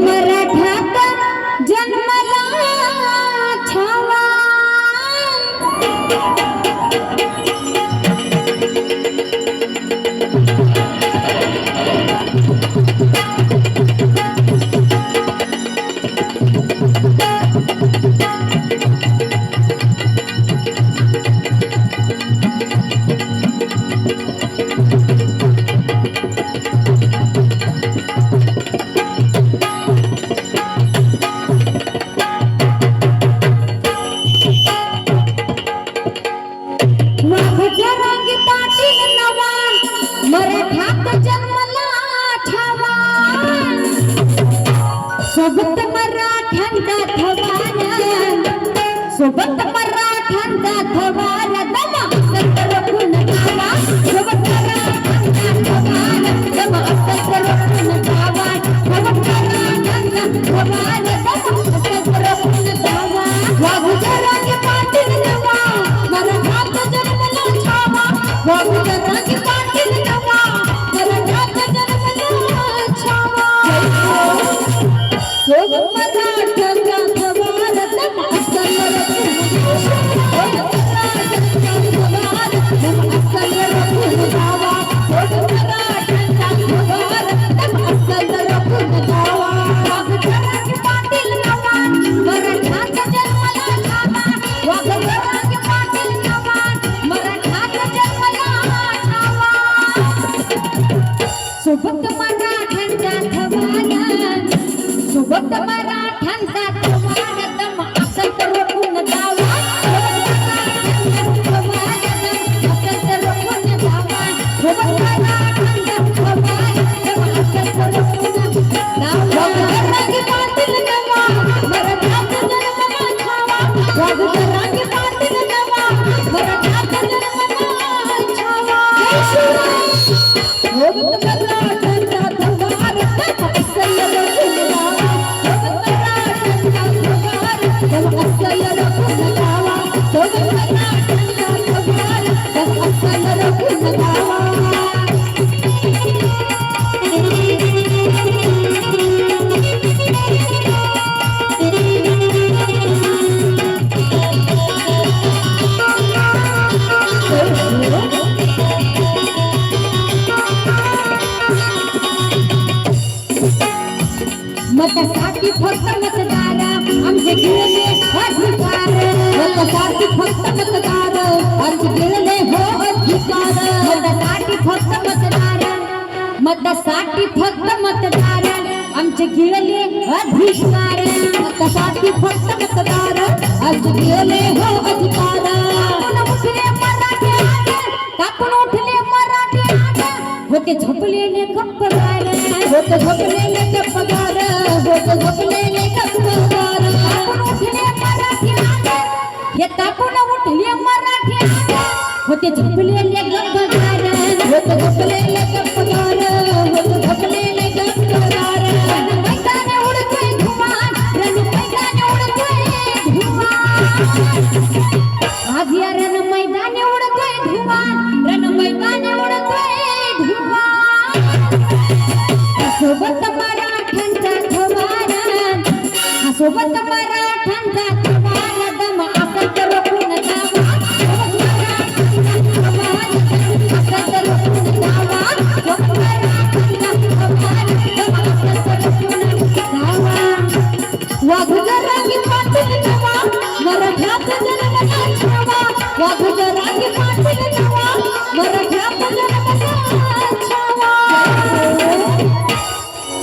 আমরা ঢাকা सोबत मराठ्यांचा थवार दमा संत रघुन गावा सोबत मराठ्यांचा थवार दमा संत रघुन गावा सोबत मराठ्यांचा थवार दमा संत रघुन गावा वाहू जरांगे पाटील नवा मराठात जन्मला छावा वाहू जरांगे पाटील नवा मराठात जन्मला छावा सोबत मराठ्यांचा శుభంగా मत साठी फक्त मतदार आमचे गेले अधिकार मत साठी फक्त मतदार आज गेले हो अधिकार। होते टाकून ने कपदार होते झोपलेले गप्पगार होते झोपलेले गप्पगार होते झोपलेले गप्पगार उठले मराठी हे टाकून उठले मराठी होते झोपलेले गंग सोबत मराठांचा तुम्हाला दम असा करून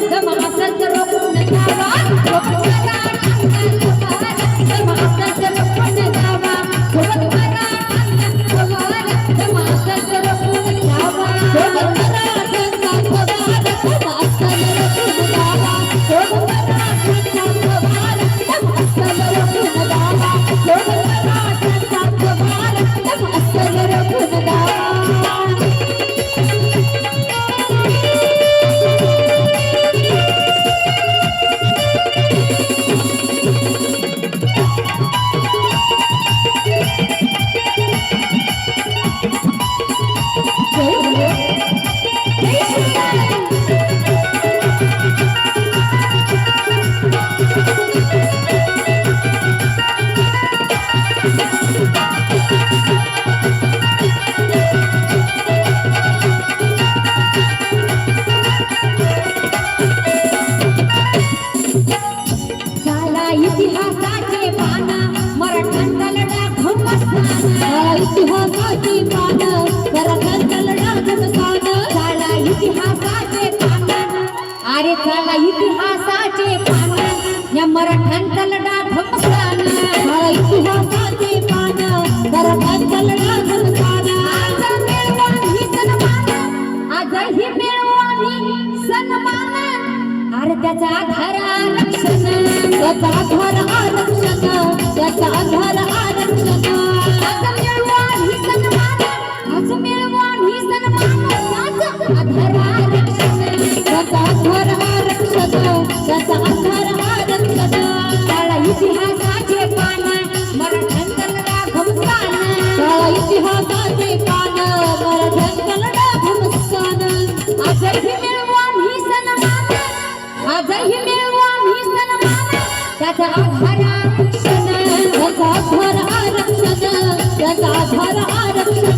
the Mahasandra, the the Mahasandra, the the Mahasandra, मराठ्यांचा लढा धमकान. हा इतिहासाचे पान मराठ्यांचा लढा सन्मान आजही मिळवा सन्मान. अरे त्याचा आधार आरक्षण. त्याचा आधार आरक्षण त्याचा आधार आरक्षण. आज मिळवा सन्मान. आज मिळवा त्याचा आधार आरक्षण काळा इतिहासाचे पान मराठ्यांचा लढा धमकान काळा इतिहासाचे पान मराठ्यांचा लढा धमकान आजही मिळवा ही सन्मान. आजही मिळवा ही सन्मान. त्याचा आधार आरक्षण त्याचा आधार आरक्षण त्याचा आधार आरक्षण.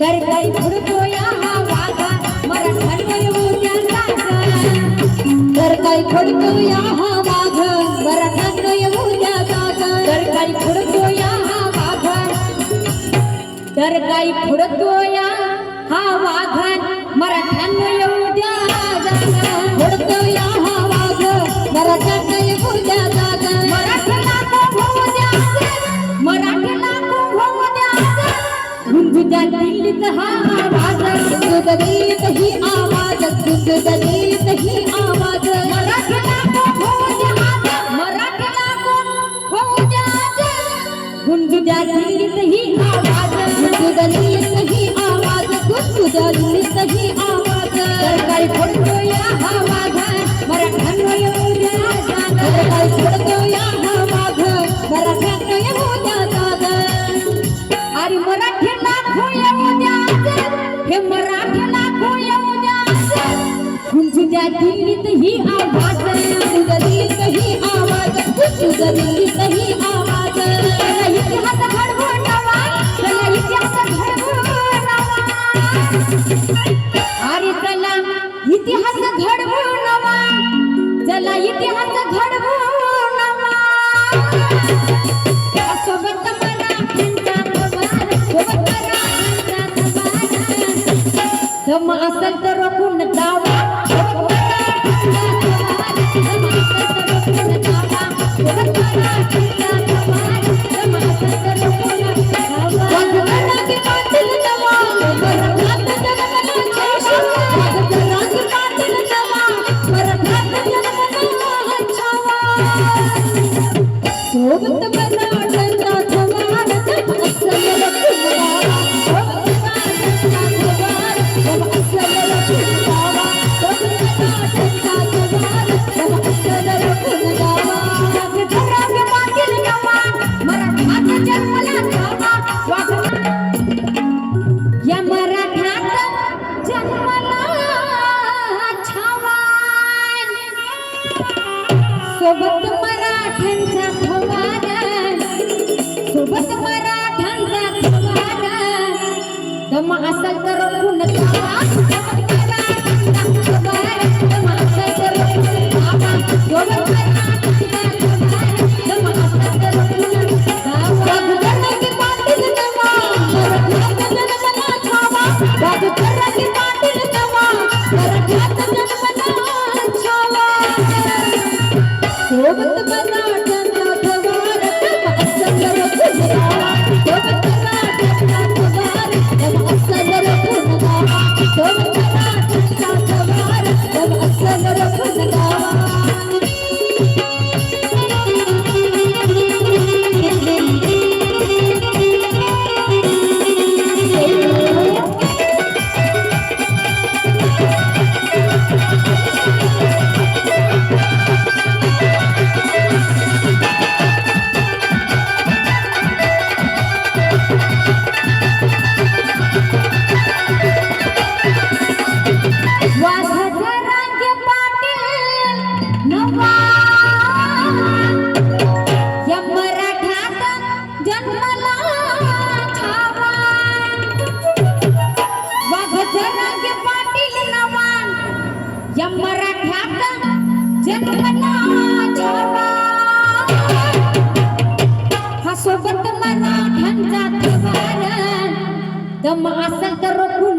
रखून गावा काही फडतो या हा वाघ. मराठात येऊ द्या तर काही फडतो या हा वाघ. तर काही फडतो या हा वाघ. मराठात येऊ द्या जाग. फडतो या हा वाघ मराठात येऊ द्या जाग दिल्लीत हा आवाज गुजगीत ही आवाज. गुजगीत ही आवाज. गुंजुद्या ही आवाज़ गुंगदीत ही आवाज़ गुंगदीत ही। दम असल तर मराठ्यांचा थवार दम असल तर रोखून